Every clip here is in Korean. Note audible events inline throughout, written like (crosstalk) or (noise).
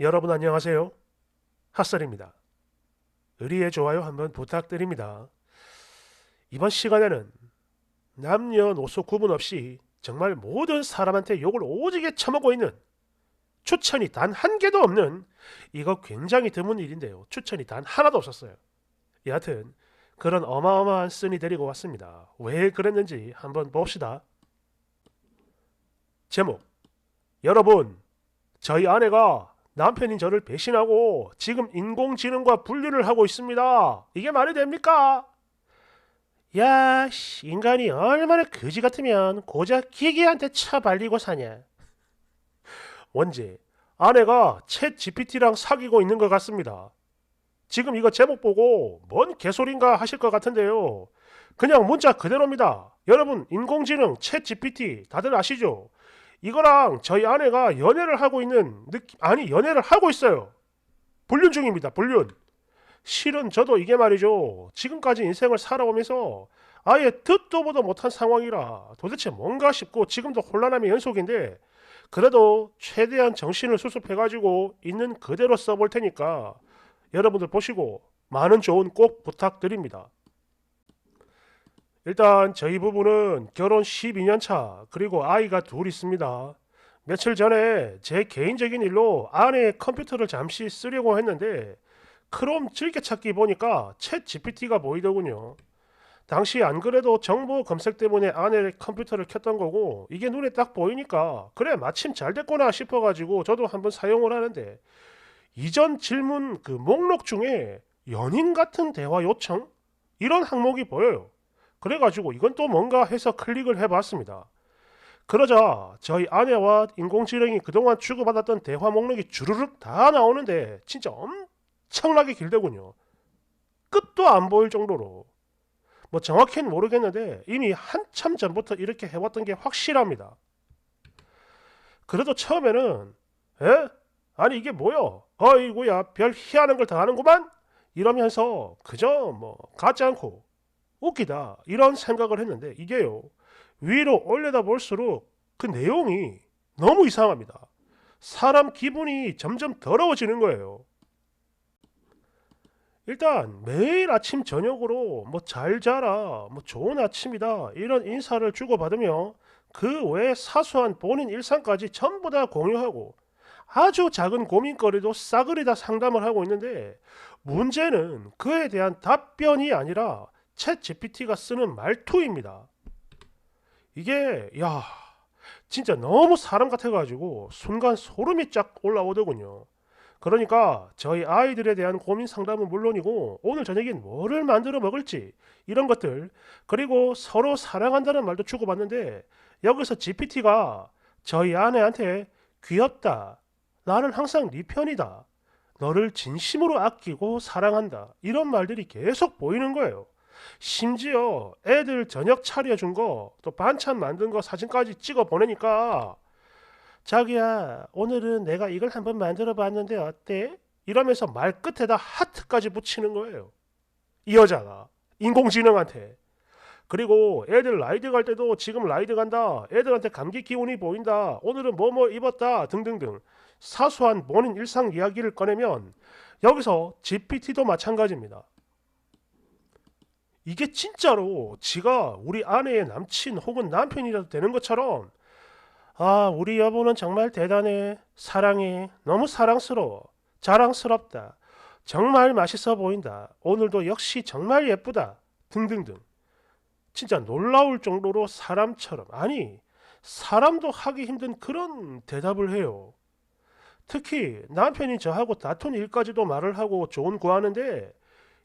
여러분 안녕하세요. 핫설입니다. 의리의 좋아요 한번 부탁드립니다. 이번 시간에는 남녀노소 구분 없이 정말 모든 사람한테 욕을 오지게 처먹고 있는 추천이 단 한 개도 없는 이거 굉장히 드문 일인데요. 추천이 단 하나도 없었어요. 여하튼 그런 어마어마한 쓴이 데리고 왔습니다. 왜 그랬는지 한번 봅시다. 제목 여러분 저희 아내가 남편인 저를 배신하고 지금 인공지능과 분류를 하고 있습니다. 이게 말이 됩니까? 야, 씨, 인간이 얼마나 거지 같으면 고작 기계한테 차발리고 사냐. 원제, 아내가 챗 GPT랑 사귀고 있는 것 같습니다. 지금 이거 제목 보고 뭔 개소린가 하실 것 같은데요. 그냥 문자 그대로입니다. 여러분, 인공지능 챗 GPT 다들 아시죠? 이거랑 저희 아내가 연애를 하고 있는 느낌, 아니, 연애를 하고 있어요. 불륜 중입니다, 불륜. 실은 저도 이게 말이죠. 지금까지 인생을 살아오면서 아예 듣도 보도 못한 상황이라 도대체 뭔가 싶고 지금도 혼란함의 연속인데 그래도 최대한 정신을 수습해가지고 있는 그대로 써볼 테니까 여러분들 보시고 많은 조언 꼭 부탁드립니다. 일단 저희 부부는 결혼 12년 차 그리고 아이가 둘 있습니다. 며칠 전에 제 개인적인 일로 아내의 컴퓨터를 잠시 쓰려고 했는데 크롬 즐겨찾기 보니까 챗 GPT가 보이더군요. 당시 안 그래도 정보 검색 때문에 아내의 컴퓨터를 켰던 거고 이게 눈에 딱 보이니까 그래 마침 잘 됐구나 싶어가지고 저도 한번 사용을 하는데 이전 질문 그 목록 중에 연인 같은 대화 요청 이런 항목이 보여요. 그래가지고 이건 또 뭔가 해서 클릭을 해봤습니다. 그러자 저희 아내와 인공지능이 그동안 주고받았던 대화 목록이 주르륵 다 나오는데 진짜 엄청나게 길더군요. 끝도 안 보일 정도로. 뭐 정확히는 모르겠는데 이미 한참 전부터 이렇게 해왔던 게 확실합니다. 그래도 처음에는 에? 아니 이게 뭐여? 어이구야 별 희한한 걸 다 하는구만? 이러면서 그저 뭐 같지 않고 웃기다 이런 생각을 했는데 이게요 위로 올려다 볼수록 그 내용이 너무 이상합니다. 사람 기분이 점점 더러워지는 거예요. 일단 매일 아침 저녁으로 뭐 잘 자라, 뭐 좋은 아침이다 이런 인사를 주고받으며 그 외 사소한 본인 일상까지 전부 다 공유하고 아주 작은 고민거리도 싸그리 다 상담을 하고 있는데 문제는 그에 대한 답변이 아니라 챗 GPT가 쓰는 말투입니다. 이게 야 진짜 너무 사람 같아가지고 순간 소름이 쫙 올라오더군요. 그러니까 저희 아이들에 대한 고민 상담은 물론이고 오늘 저녁엔 뭐를 만들어 먹을지 이런 것들 그리고 서로 사랑한다는 말도 주고받는데 여기서 GPT가 저희 아내한테 귀엽다 나는 항상 네 편이다 너를 진심으로 아끼고 사랑한다 이런 말들이 계속 보이는 거예요 심지어 애들 저녁 차려준 거 또 반찬 만든 거 사진까지 찍어 보내니까 자기야, 오늘은 내가 이걸 한번 만들어 봤는데 어때? 이러면서 말 끝에다 하트까지 붙이는 거예요. 이 여자가 인공지능한테. 그리고 애들 라이드 갈 때도 지금 라이드 간다. 애들한테 감기 기운이 보인다. 오늘은 뭐뭐 뭐 입었다. 등등등. 사소한 본인 일상 이야기를 꺼내면 여기서 GPT도 마찬가지입니다. 이게 진짜로 지가 우리 아내의 남친 혹은 남편이라도 되는 것처럼 아, 우리 여보는 정말 대단해. 사랑해. 너무 사랑스러워. 자랑스럽다. 정말 맛있어 보인다. 오늘도 역시 정말 예쁘다. 등등등. 진짜 놀라울 정도로 사람처럼, 아니, 사람도 하기 힘든 그런 대답을 해요. 특히 남편이 저하고 다툰 일까지도 말을 하고 좋은 구하는데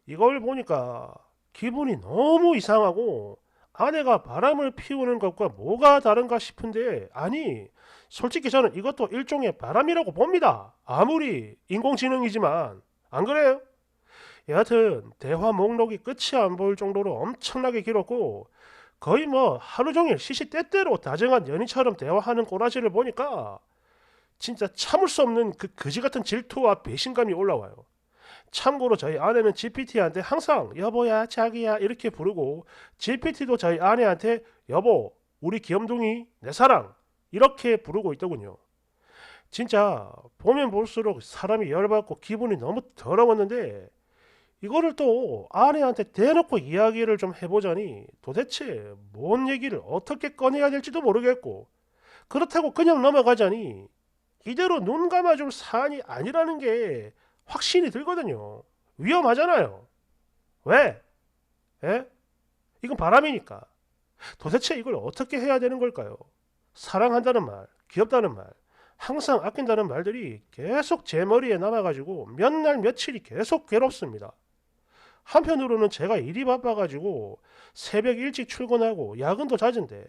이걸 보니까 기분이 너무 이상하고 아내가 바람을 피우는 것과 뭐가 다른가 싶은데 아니 솔직히 저는 이것도 일종의 바람이라고 봅니다. 아무리 인공지능이지만 안 그래요? 여하튼 대화 목록이 끝이 안 보일 정도로 엄청나게 길었고 거의 뭐 하루 종일 시시때때로 다정한 연인처럼 대화하는 꼬라지를 보니까 진짜 참을 수 없는 그 거지 같은 질투와 배신감이 올라와요. 참고로 저희 아내는 GPT한테 항상 여보야 자기야 이렇게 부르고 GPT도 저희 아내한테 여보 우리 귀염둥이 내 사랑 이렇게 부르고 있더군요. 진짜 보면 볼수록 사람이 열받고 기분이 너무 더러웠는데 이거를 또 아내한테 대놓고 이야기를 좀 해보자니 도대체 뭔 얘기를 어떻게 꺼내야 될지도 모르겠고 그렇다고 그냥 넘어가자니 이대로 눈 감아줄 사안이 아니라는 게 확신이 들거든요. 위험하잖아요. 왜? 에? 이건 바람이니까. 도대체 이걸 어떻게 해야 되는 걸까요? 사랑한다는 말, 귀엽다는 말, 항상 아낀다는 말들이 계속 제 머리에 남아가지고 몇 날 며칠이 계속 괴롭습니다. 한편으로는 제가 일이 바빠가지고 새벽 일찍 출근하고 야근도 잦은데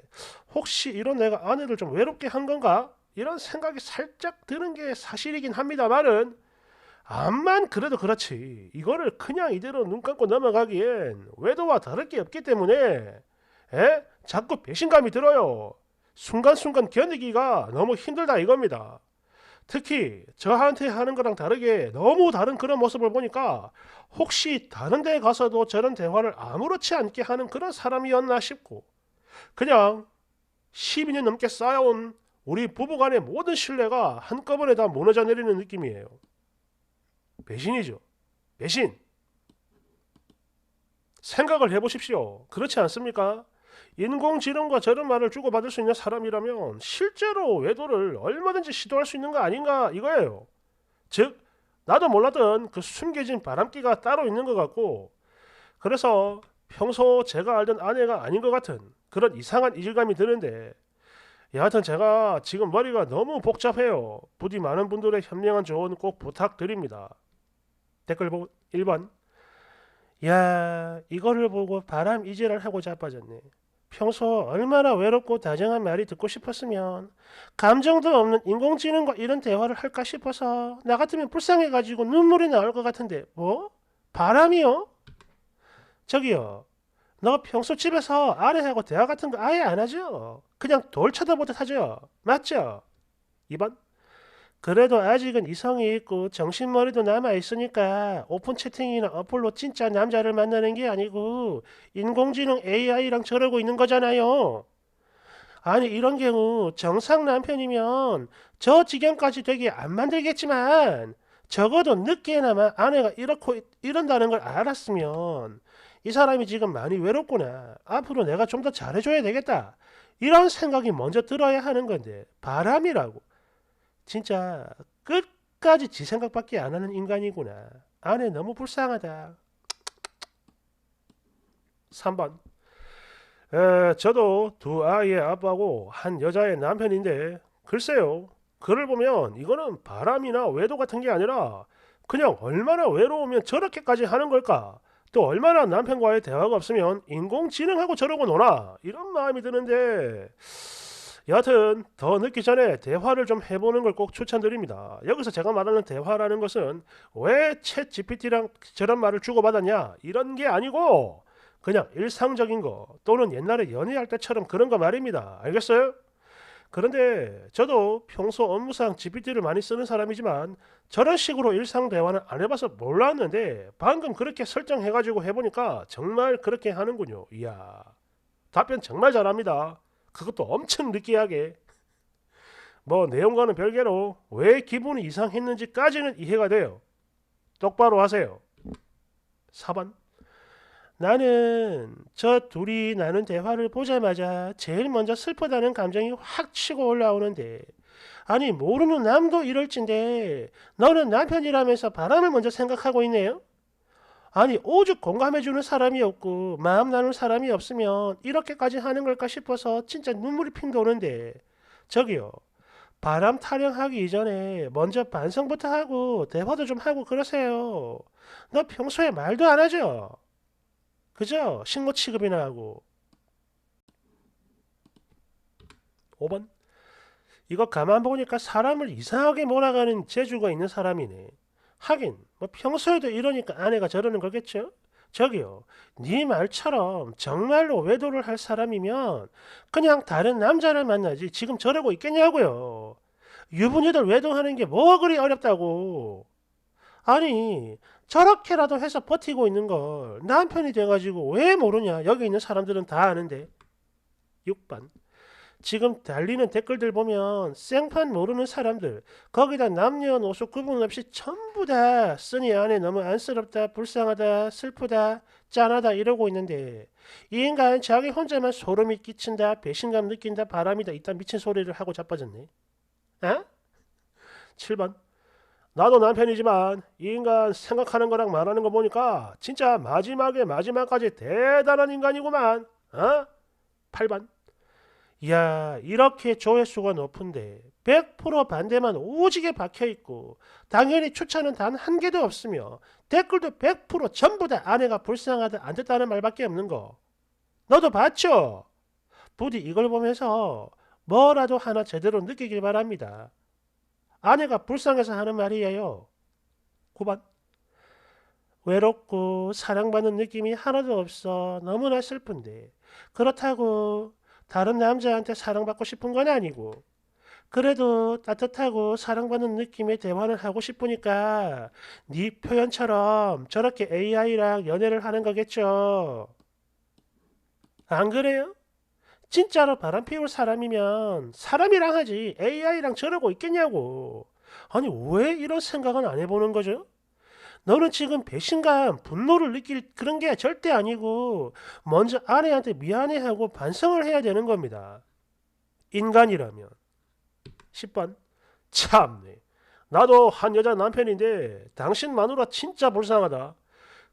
혹시 이런 내가 아내를 좀 외롭게 한 건가? 이런 생각이 살짝 드는 게 사실이긴 합니다만은 암만 그래도 그렇지 이거를 그냥 이대로 눈 감고 넘어가기엔 외도와 다를 게 없기 때문에 에? 자꾸 배신감이 들어요. 순간순간 견디기가 너무 힘들다 이겁니다. 특히 저한테 하는 거랑 다르게 너무 다른 그런 모습을 보니까 혹시 다른 데 가서도 저런 대화를 아무렇지 않게 하는 그런 사람이었나 싶고 그냥 12년 넘게 쌓여온 우리 부부간의 모든 신뢰가 한꺼번에 다 무너져 내리는 느낌이에요. 배신이죠. 배신. 생각을 해보십시오. 그렇지 않습니까? 인공지능과 저런 말을 주고받을 수 있는 사람이라면 실제로 외도를 얼마든지 시도할 수 있는 거 아닌가 이거예요. 즉 나도 몰랐던 그 숨겨진 바람기가 따로 있는 것 같고 그래서 평소 제가 알던 아내가 아닌 것 같은 그런 이상한 이질감이 드는데 여하튼 제가 지금 머리가 너무 복잡해요. 부디 많은 분들의 현명한 조언 꼭 부탁드립니다. 댓글 보고 1번 야 이거를 보고 바람 이질을 하고 자빠졌네. 평소 얼마나 외롭고 다정한 말이 듣고 싶었으면 감정도 없는 인공지능과 이런 대화를 할까 싶어서 나 같으면 불쌍해가지고 눈물이 나올 것 같은데 뭐? 바람이요? 저기요 너 평소 집에서 아내하고 대화 같은 거 아예 안 하죠? 그냥 돌 쳐다보듯 하죠? 맞죠? 2번 그래도 아직은 이성이 있고 정신머리도 남아있으니까 오픈 채팅이나 어플로 진짜 남자를 만나는 게 아니고 인공지능 AI랑 저러고 있는 거잖아요. 아니 이런 경우 정상 남편이면 저 지경까지 되게 안 만들겠지만 적어도 늦게나마 아내가 이렇고 이런다는 걸 알았으면 이 사람이 지금 많이 외롭구나. 앞으로 내가 좀 더 잘해줘야 되겠다. 이런 생각이 먼저 들어야 하는 건데 바람이라고. 진짜 끝까지 지 생각밖에 안 하는 인간이구나. 아내 너무 불쌍하다. 3번. 에, 저도 두 아이의 아빠고 한 여자의 남편인데 글쎄요. 글을 보면 이거는 바람이나 외도 같은 게 아니라 그냥 얼마나 외로우면 저렇게까지 하는 걸까? 또 얼마나 남편과의 대화가 없으면 인공지능하고 저러고 노나? 이런 마음이 드는데 여하튼 더 늦기 전에 대화를 좀 해보는 걸 꼭 추천드립니다. 여기서 제가 말하는 대화라는 것은 왜챗 GPT랑 저런 말을 주고받았냐 이런 게 아니고 그냥 일상적인 거 또는 옛날에 연애할 때처럼 그런 거 말입니다. 알겠어요? 그런데 저도 평소 업무상 GPT를 많이 쓰는 사람이지만 저런 식으로 일상 대화는 안 해봐서 몰랐는데 방금 그렇게 설정해가지고 해보니까 정말 그렇게 하는군요. 이야 답변 정말 잘합니다. 그것도 엄청 느끼하게 뭐 내용과는 별개로 왜 기분이 이상했는지까지는 이해가 돼요. 똑바로 하세요. 4번 나는 저 둘이 나눈 대화를 보자마자 제일 먼저 슬프다는 감정이 확 치고 올라오는데 아니 모르는 남도 이럴진데 너는 남편이라면서 바람을 먼저 생각하고 있네요? 아니 오죽 공감해주는 사람이 없고 마음 나눌 사람이 없으면 이렇게까지 하는 걸까 싶어서 진짜 눈물이 핑 도는데. 저기요 바람 타령하기 이전에 먼저 반성부터 하고 대화도 좀 하고 그러세요. 너 평소에 말도 안 하죠? 그죠? 신고 취급이나 하고. 5번. 이거 가만 보니까 사람을 이상하게 몰아가는 재주가 있는 사람이네. 하긴 뭐 평소에도 이러니까 아내가 저러는 거겠죠? 저기요, 네 말처럼 정말로 외도를 할 사람이면 그냥 다른 남자를 만나지 지금 저러고 있겠냐고요. 유부녀들 외도하는 게 뭐 그리 어렵다고. 아니, 저렇게라도 해서 버티고 있는 걸 남편이 돼가지고 왜 모르냐. 여기 있는 사람들은 다 아는데. 6번. 지금 달리는 댓글들 보면 생판 모르는 사람들 거기다 남녀노소 구분 없이 전부 다 쓰니 안에 너무 안쓰럽다 불쌍하다 슬프다 짠하다 이러고 있는데 이 인간 자기 혼자만 소름이 끼친다 배신감 느낀다 바람이다 이딴 미친 소리를 하고 자빠졌네 에? 7번 나도 남편이지만 이 인간 생각하는 거랑 말하는 거 보니까 진짜 마지막에 마지막까지 대단한 인간이구만 어? 8번 이야 이렇게 조회수가 높은데 100% 반대만 오지게 박혀있고 당연히 추천은 단 한 개도 없으며 댓글도 100% 전부 다 아내가 불쌍하다 안 됐다는 말밖에 없는 거 너도 봤죠? 부디 이걸 보면서 뭐라도 하나 제대로 느끼길 바랍니다. 아내가 불쌍해서 하는 말이에요. 9번 외롭고 사랑받는 느낌이 하나도 없어 너무나 슬픈데 그렇다고 다른 남자한테 사랑받고 싶은 건 아니고 그래도 따뜻하고 사랑받는 느낌의 대화를 하고 싶으니까 네 표현처럼 저렇게 AI랑 연애를 하는 거겠죠. 안 그래요? 진짜로 바람 피울 사람이면 사람이랑 하지 AI랑 저러고 있겠냐고. 아니 왜 이런 생각은 안 해보는 거죠? 너는 지금 배신감, 분노를 느낄 그런 게 절대 아니고 먼저 아내한테 미안해하고 반성을 해야 되는 겁니다. 인간이라면. 10번. 참네. 나도 한 여자 남편인데 당신 마누라 진짜 불쌍하다.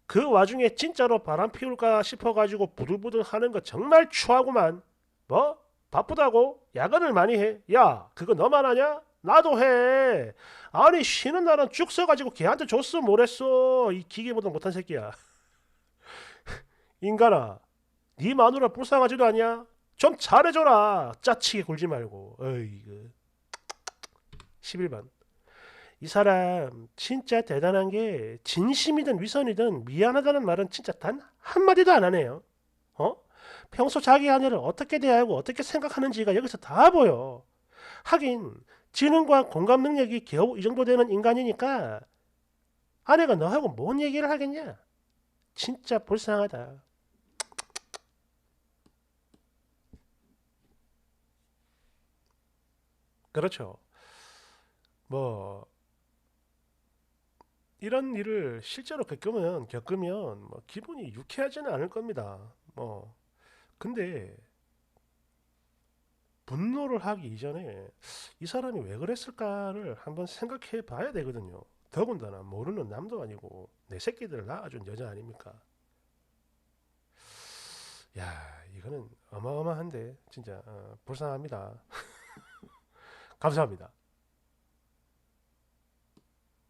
그 와중에 진짜로 바람 피울까 싶어가지고 부들부들 하는 거 정말 추하구만. 뭐? 바쁘다고? 야근을 많이 해. 야, 그거 너만 하냐? 나도 해. 아니 쉬는 날은 쭉 써가지고 걔한테 줬어 뭐랬어. 이 기계보다 못한 새끼야. (laughs) 인간아, 네 마누라 불쌍하지도 않냐? 좀 잘해줘라. 짜치게 굴지 말고. 어이구. 11번. 이 사람 진짜 대단한 게 진심이든 위선이든 미안하다는 말은 진짜 단 한마디도 안 하네요. 어? 평소 자기 아내를 어떻게 대하고 어떻게 생각하는지가 여기서 다 보여. 하긴 지능과 공감 능력이 겨우 이 정도 되는 인간이니까 아내가 너하고 뭔 얘기를 하겠냐? 진짜 불쌍하다. 그렇죠. 뭐 이런 일을 실제로 겪으면 겪으면 뭐 기분이 유쾌하지는 않을 겁니다. 뭐 근데 분노를 하기 이전에 이 사람이 왜 그랬을까를 한번 생각해 봐야 되거든요. 더군다나 모르는 남도 아니고 내 새끼들을 낳아준 여자 아닙니까? 야, 이거는 어마어마한데 진짜 어, 불쌍합니다. (laughs) 감사합니다.